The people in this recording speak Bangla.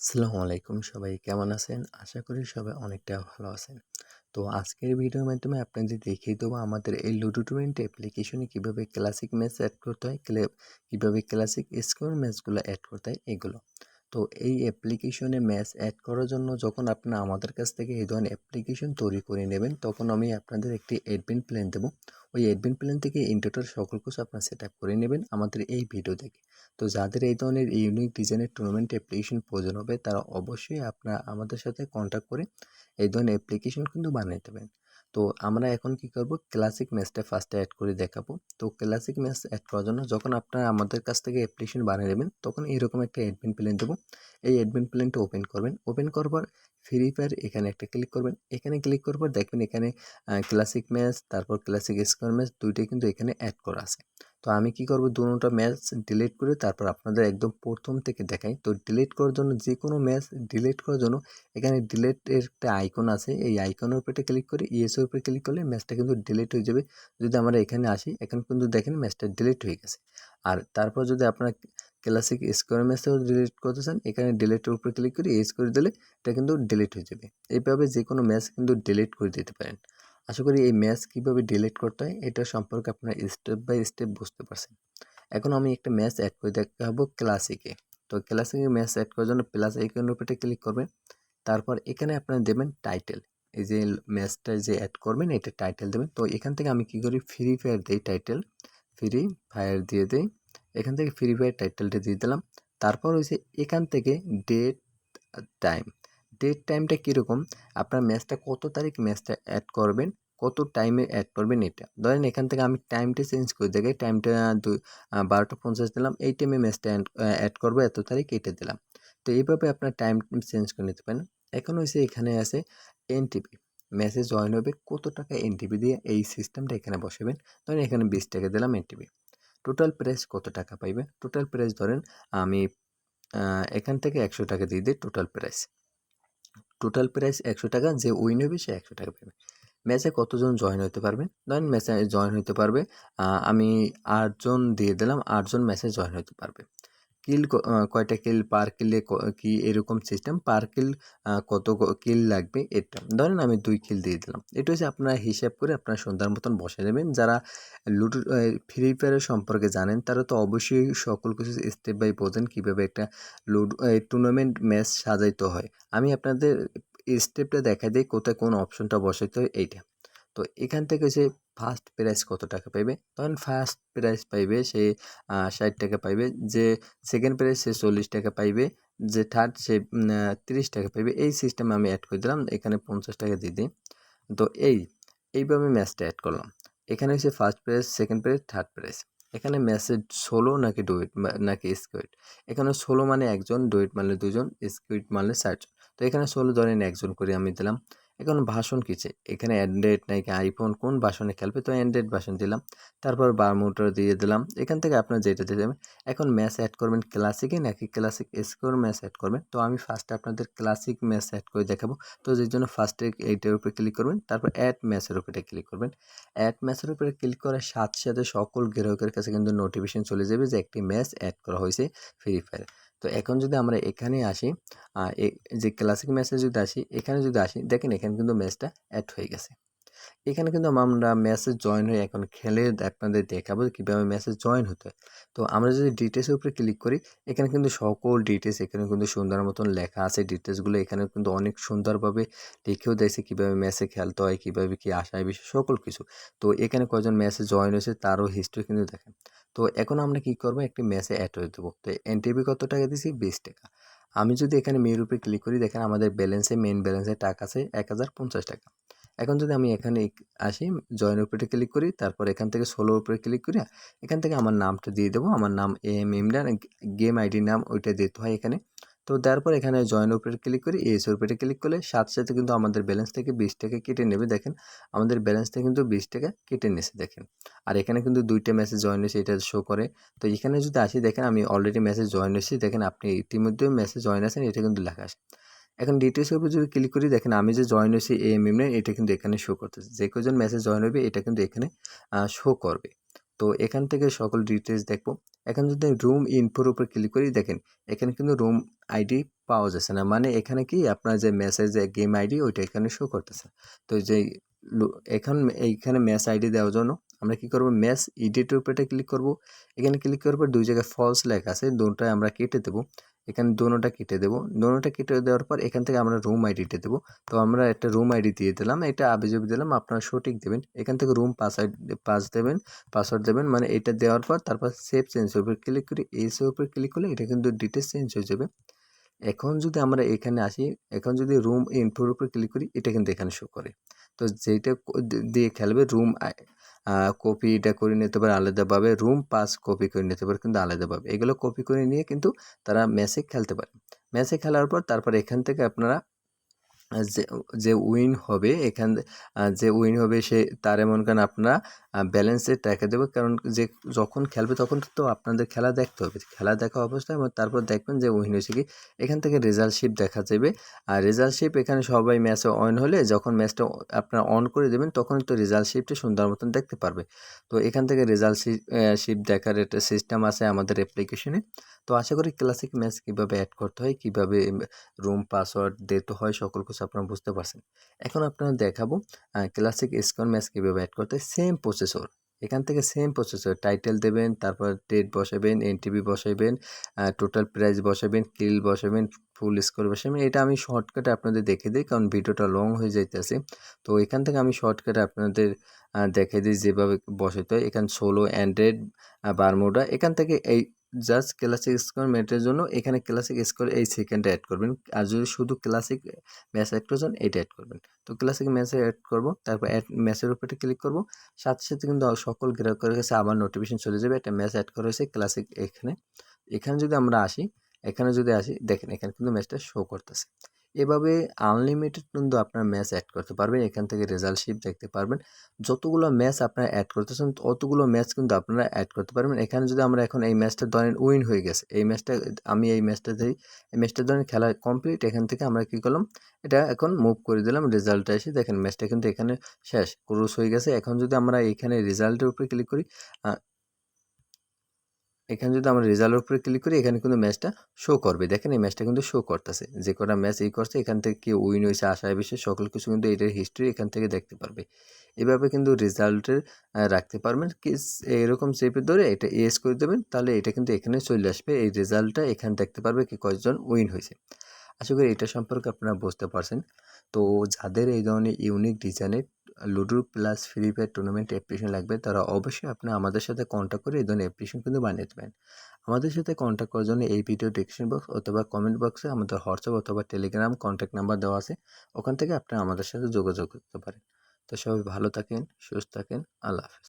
আসসালামু আলাইকুম সবাই, কেমন আছেন? আশা করি সবাই অনেকটা ভালো আছেন। তো আজকের ভিডিওর মাধ্যমে আপনাদের দেখিয়ে দেবো আমাদের এই লুডো টুয়েন্ট অ্যাপ্লিকেশনে কীভাবে ক্লাসিক ম্যাচ অ্যাড করতে হয় কীভাবে ক্লাসিক স্কোর ম্যাচগুলো অ্যাড করতে হয়, এগুলো। তো এই অ্যাপ্লিকেশনে ম্যাচ অ্যাড করার জন্য যখন আপনারা আমাদের কাছ থেকে এই ধরনের অ্যাপ্লিকেশন তৈরি করে নেবেন, তখন আমি আপনাদের একটি অ্যাডমিন প্ল্যান দেবো। ওই অ্যাডমিন প্ল্যান থেকে ইন্টারটার সকল কিছু আপনারা সেট আপ করে নেবেন আমাদের এই ভিডিও থেকে তো যাদের এই ধরনের ইউনিক ডিজাইনের টুর্নামেন্ট অ্যাপ্লিকেশন প্রয়োজন হবে, তারা অবশ্যই আপনারা আমাদের সাথে কন্ট্যাক্ট করে এই ধরনের অ্যাপ্লিকেশন কিন্তু বানিয়ে দেবেন তো আমরা এখন কি করব? ক্লাসিক ম্যাচটা ফার্স্টে অ্যাড করে দেখাবো। তো ক্লাসিক ম্যাচ অ্যাড করার জন্য যখন আপনারা আমাদের কাছ থেকে অ্যাপ্লিকেশন বানিয়ে নেবেন, তখন এরকম একটা অ্যাডমিন প্ল্যান দেবো। এই অ্যাডমিন প্ল্যানটা ওপেন করবেন। ওপেন করবার ফ্রি ফায়ার এখানে একটা ক্লিক করবেন। এখানে ক্লিক করবার দেখবেন এখানে ক্লাসিক ম্যাচ তারপর ক্লাসিক স্কোয়ার ম্যাচ দুইটাই কিন্তু এখানে অ্যাড করা আছে। তো আমি কি করব? দুটোটা ম্যাচ ডিলিট করে তারপর আপনাদের একদম প্রথম থেকে দেখাই। তো ডিলিট করার জন্য যে কোনো ম্যাচ ডিলিট করার জন্য এখানে ডিলিটের একটা আইকন আছে। এই আইকনের উপরে ক্লিক করে ইএসের উপরে ক্লিক করলে ম্যাচটা কিন্তু ডিলিট হয়ে যাবে। যদি আমরা এখানে আসি, এখন কিন্তু দেখেন ম্যাচটা ডিলিট হয়ে গেছে। আর তারপর যদি আপনার ক্লাসিক স্কোয়ার ম্যাচটাও ডিলিট করতে চান, এখানে ডিলিটের উপরে ক্লিক করে এস করে দিলে এটা কিন্তু ডিলিট হয়ে যাবে। এইভাবে যে কোনো ম্যাচ কিন্তু ডিলিট করে দিতে পারেন। আশা করি এই ম্যাচ কীভাবে ডিলিট করতে হয়, এটা সম্পর্কে আপনারা স্টেপ বাই স্টেপ বুঝতে পারছেন। এখন আমি একটা ম্যাচ অ্যাড করে দেখাবো ক্লাসিকে তো ক্লাসিকে ম্যাচ অ্যাড করার জন্য প্লাস আইকনের উপরে ক্লিক করবেন। তারপর এখানে আপনারা দেবেন টাইটেল এই যে ম্যাচটা যে অ্যাড করবেন, এটা টাইটেল দেবেন। তো এখান থেকে আমি কী করি ফ্রি ফায়ার দিই টাইটেল ফ্রি ফায়ার দিয়ে দিই। এখান থেকে ফ্রি ফায়ার টাইটেলটা দিয়ে দিলাম। তারপর হচ্ছে এখান থেকে ডেট টাইম ডেট টাইমটা কীরকম? আপনার ম্যাচটা কত তারিখ ম্যাচটা অ্যাড করবেন? কত টাইমে অ্যাড করবেন এটা? ধরেন এখান থেকে আমি টাইমটা চেঞ্জ করে দেখাই। টাইমটা দু বারোটা পঞ্চাশ দিলাম। এই টাইমে ম্যাচটা অ্যাড করব। এত তারিখ এটা দিলাম। তো এইভাবে আপনার টাইম চেঞ্জ করে নিতে পারেন। এখন হয়েছে এখানে আছে এনটিপি মেসেজ জয়েন হবে কত টাকা এনটিপি দিয়ে এই সিস্টেমটা এখানে বসাবেন? ধরেন এখানে বিশ টাকা দিলাম এনটিপি টোটাল প্রাইস কত টাকা পাইবে? টোটাল প্রাইস ধরেন আমি এখান থেকে একশো টাকা দিয়ে দিই টোটাল প্রাইস টোটাল প্রাইস একশো টাকা, যে উইন হবে সে একশো টাকা পাবে। ম্যাচে কতজন জয়েন হতে পারবে? ধরেন ম্যাচে জয়েন হতে পারবে আমি আটজন দিয়ে দিলাম, আটজন ম্যাচে জয়েন হতে পারবে। কিল কয়টা কিল পার কিলে কি এরকম সিস্টেম পার কিল কত কিল লাগবে এটা। ধরেন আমি দুই কিল দিয়ে দিলাম। এটা হচ্ছে আপনারা হিসাব করে আপনারা সন্ধ্যার মতন বসে নেবেন। যারা লুডো ফ্রি ফায়ারের সম্পর্কে জানেন, তারা তো অবশ্যই সকল কিছু স্টেপ বাই বোঝেন কীভাবে একটা লুডো টুর্নামেন্ট ম্যাচ সাজাইতে হয়। আমি আপনাদের স্টেপটা দেখা দিই, কোথায় কোন অপশনটা বসাইতে হয়, এইটা। তো এখান থেকে সে ফার্স্ট প্রাইস কত টাকা পাইবে? তখন ফার্স্ট প্রাইস পাইবে সে ষাট টাকা পাইবে। যে সেকেন্ড প্রাইস সে চল্লিশ টাকা পাইবে। যে থার্ড সে তিরিশ টাকা পাইবে। এই সিস্টেমে আমি অ্যাড করে দিলাম। এখানে পঞ্চাশ টাকা দিয়ে দিই। তো এই, এইভাবে আমি ম্যাচটা অ্যাড করলাম। এখানে হচ্ছে first prize second prize third prize এখানে মেসেজ ষোলো নাকি ডুয়েট নাকি স্কুইড এখানে ষোলো মানে একজন ডুয়েট মারলে দুজন স্কুইড মারলে চারজন। তো এখানে ষোলো ধরেন একজন করে আমি দিলাম। এখন ভাষণ কিছে এখানে অ্যান্ড্রয়েড নাকি আইফোন কোন ভাষণে খেলবে? তো অ্যান্ড্রয়েড ভাষণ দিলাম। তারপর বারমোটর দিয়ে দিলাম। এখান থেকে আপনার যেটা দিয়ে এখন ম্যাচ অ্যাড করবেন ক্লাসিকে নাকি ক্লাসিক স্কোর ম্যাচ অ্যাড করবেন? তো আমি ফার্স্টে আপনাদের ক্লাসিক ম্যাচ অ্যাড করে দেখাবো। তো যের জন্য ফার্স্টে এইটার উপরে ক্লিক করবেন, তারপর অ্যাড ম্যাচের উপরে ক্লিক করবেন। অ্যাড ম্যাচের উপরে ক্লিক করার সাথে সাথে সকল গ্রাহকের কাছে কিন্তু নোটিফিকেশন চলে যাবে যে একটি ম্যাচ অ্যাড করা হয়েছে ফ্রি ফায়ার তো এখন যদি আমরা এখানে আসি যে ক্লাসিক ম্যাচে যদি আসি, এখানে যদি আসি, দেখেন এখানে কিন্তু ম্যাচটা অ্যাড হয়ে গেছে। এখানে কিন্তু আমরা ম্যাচে জয়েন হয়ে এখন খেলে আপনাদের দেখাবো কীভাবে ম্যাচে জয়েন হতে তো আমরা যদি ডিটেলসের উপরে ক্লিক করি, এখানে কিন্তু সকল ডিটেলস এখানে কিন্তু সুন্দর মতন লেখা আছে। ডিটেলসগুলো এখানে কিন্তু অনেক সুন্দরভাবে লিখেও দিয়েছে কীভাবে ম্যাচে খেলতে হয়, কীভাবে কী আশায় বিষয়, সকল কিছু। তো এখানে কয়জন ম্যাচে জয়েন হয়েছে তারও হিস্ট্রি কিন্তু দেখেন। তো এখন আমরা কি করব? একটি ম্যাচে অ্যাড হয়ে দেবো। তো এনটিভি কত টাকা দিয়েছি? বিশ টাকা। আমি যদি এখানে মেয়ের উপরে ক্লিক করি, দেখেন আমাদের ব্যালেন্সে মেন ব্যালেন্সে টাকা আছে এক হাজার পঞ্চাশ টাকা। এখন যদি আমি এখানে আসি জয়েন উপরে ক্লিক করি, তারপর এখান থেকে ষোলোর উপরে ক্লিক করি, এখান থেকে আমার নামটা দিয়ে দেবো, আমার নাম এম ইমরান গেম আইডি নাম ওইটা দিতে হয় এখানে। তো তারপর এখানে জয়েন উপরে ক্লিক করি এস উপরে ক্লিক করলে সাথে সাথে কিন্তু আমাদের ব্যালেন্স থেকে বিশ টাকা কেটে নেবে, দেখেন। আমাদের ব্যালেন্স থেকে কিন্তু বিশ টাকা কেটে নিয়েছে দেখেন। আর এখানে কিন্তু দুইটা মেসেজ জয়েন হয়েছে, এটা শো করে। তো এখানে যদি আসি, দেখেন আমি অলরেডি মেসেজ জয়েন হয়েছি, দেখেন আপনি ইতিমধ্যে মেসেজ জয়েন আছেন, এটা কিন্তু লেখা আসে এখন ডিটেলসের উপর যদি ক্লিক করি, দেখেন আমি যে জয়েন হয়েছি এ এম এম এটা কিন্তু এখানে শো করতেছে। যে কজন মেসেজ জয়েন হবে, এটা কিন্তু এখানে শো করবে। তো এখান থেকে সকল ডিটেলস দেখব। এখন যদি রুম ইনফোর উপর ক্লিক করি, দেখেন এখানে কিন্তু রুম আইডি পাওয়া যাচ্ছে না। মানে এখানে কি? আপনার যে মেসেজ গেম আইডি ওইটা এখানে শো করতেছে। তো যে এখন এইখানে ম্যাচ আইডি দেওয়ার জন্য আমরা কি করব? ম্যাচ এডিটের উপরে ক্লিক করব। এখানে ক্লিক করার পর দুই জায়গায় ফলস লেখা আছে দুটোটাই আমরা কেটে দেবো। এখানে দোনোটা কেটে দেবো। দোনোটা কেটে দেওয়ার পর এখান থেকে আমরা রুম আইডিটা দেবো। তো আমরা একটা রুম আইডি দিয়ে দিলাম, এটা আবিজবি দিলাম, আপনারা সঠিক দেবেন। এখান থেকে রুম পাস পাস দেবেন পাসওয়ার্ড দেবেন মানে এটা দেওয়ার পর তারপর সেভ চেঞ্জ উপর ক্লিক করি। এই সেভ উপর ক্লিক করলে এটা কিন্তু ডিটেলস চেঞ্জ হয়ে যাবে। এখন যদি আমরা এখানে আসি, এখন যদি রুম ইনফোর উপর ক্লিক করি, এটা কিন্তু এখানে শো করে। তো যেটা দিয়ে খেলবে রুম কপি এটা করে নিতে পারে আলাদাভাবে রুম পাস কপি করে নিতে পারে কিন্তু আলাদাভাবে। এগুলো কপি করে নিয়ে কিন্তু তারা ম্যাচে খেলতে পারে। ম্যাচে খেলার পর তারপর এখান থেকে আপনারা যে যে উইন হবে এখান যে উইন হবে সে, তার এমন কারণ আপনারা ব্যালেন্সে টাকা দেবে। কারণ যে, যখন খেলবে তখন তো আপনাদের খেলা দেখতে হবে। খেলা দেখা অবস্থায় এবং তারপর দেখবেন যে উইন হয়েছে কি, এখান থেকে রেজাল্ট শিপ দেখা যাবে। আর রেজাল্ট শিপ এখানে সবাই ম্যাচে অন হলে যখন ম্যাচটা আপনারা অন করে দেবেন তখন তো রেজাল্ট শিপটা সুন্দর মতন দেখতে পারবে। তো এখান থেকে রেজাল্ট শিপ দেখার একটা সিস্টেম আছে আমাদের অ্যাপ্লিকেশনে তো আশা করি ক্লাসিক ম্যাচ কীভাবে অ্যাড করতে হয়, কীভাবে রুম পাসওয়ার্ড দিতে হয় সকল কিছু আপনারা বুঝতে পারছেন। এখন আপনারা দেখাবো ক্লাসিক স্কোর ম্যাচ কীভাবে অ্যাড করতে সেম প্রসেসর এখান থেকে সেম প্রসেসর টাইটেল দেবেন, তারপর ডেট বসাবেন এনটিভি বসাবেন টোটাল প্রাইস বসাবেন কিল বসাবেন ফুল স্কোর বসাবেন। এটা আমি শর্টকাটে আপনাদের দেখে দিই, কারণ ভিডিওটা লং হয়ে যাইতেছে। তো এখান থেকে আমি শর্টকাটে আপনাদের দেখে দিই যেভাবে বসাতে হয়। এখান ষোলো অ্যান্ড্রয়েড বারমোডা এখান থেকে এই জাস্ট ক্লাসিক স্কোর মেটের জন্য এখানে ক্লাসিক স্কোর এই সেকেন্ডে অ্যাড করবেন। আর যদি শুধু ক্লাসিক ম্যাচ অ্যাড করছেন এইটা অ্যাড করবেন। তো ক্লাসিক ম্যাচে অ্যাড করব, তারপর অ্যাড ম্যাচের উপরে ক্লিক করব। সাথে সাথে কিন্তু সকল গ্রাহকের কাছে আবার নোটিফিকেশন চলে যাবে, একটা ম্যাচ অ্যাড করা হয়েছে ক্লাসিক এখানে। এখানে যদি আমরা আসি, এখানে যদি আসি, দেখেন এখানে কিন্তু ম্যাচটা শো করতেছে। এভাবে আনলিমিটেড কিন্তু আপনার ম্যাচ অ্যাড করতে পারবেন। এখান থেকে রেজাল্ট শিপ দেখতে পারবেন। যতগুলো ম্যাচ আপনারা অ্যাড করতেছেন, ততগুলো ম্যাচ কিন্তু আপনারা অ্যাড করতে পারবেন। এখানে যদি আমরা এখন এই ম্যাচটা ধরেন উইন হয়ে গেছে, এই ম্যাচটা আমি এই ম্যাচটা ধরি, এই ম্যাচটা ধরেন খেলা কমপ্লিট এখান থেকে আমরা কী করলাম, এটা এখন মুভ করে দিলাম রেজাল্টটা এসে দেখেন ম্যাচটা কিন্তু এখানে শেষ ক্রুজ হয়ে গেছে। এখন যদি আমরা এখানে রেজাল্টের উপরে ক্লিক করি এখানে যদি আমরা রেজাল্টের উপরে ক্লিক করি, এখানে কিন্তু ম্যাচটা শো করবে। দেখেন এই ম্যাচটা কিন্তু শো করতেছে। যে কটা ম্যাচ এই করছে, এখান থেকে কি উইন হয়েছে আশায় বিষয়ে সকল কিছু কিন্তু এটার হিস্ট্রি এখান থেকে দেখতে পারবে। এভাবে কিন্তু রেজাল্টের রাখতে পারবেন। কি এরকম চেপে ধরে এটা এস করে দেবেন, তাহলে এটা কিন্তু এখানে চলে আসবে। এই রেজাল্টটা এখানে দেখতে পারবে কি কয়জন উইন হয়েছে। আশা করি এটা সম্পর্কে আপনারা বুঝতে পারছেন। তো যাদের এই ধরনের ইউনিক ডিজাইনের ludo plus free fire tournament application লাগবে, তারা অবশ্যই আপনি আমাদের সাথে কন্ট্যাক্ট করে এই ধরনের অ্যাপ্লিকেশন কিন্তু বানিয়ে দেবেন। আমাদের সাথে কন্ট্যাক্ট করার জন্য এই ভিডিও ডিসক্রিপশন বক্স অথবা কমেন্ট বক্সে আমাদের হোয়াটসঅ্যাপ অথবা টেলিগ্রাম কন্ট্যাক্ট নাম্বার দেওয়া আছে, ওখান থেকে আপনি আমাদের সাথে যোগাযোগ করতে পারেন। তো সবাই ভালো থাকেন, সুস্থ থাকেন, আল্লাহ হাফেজ।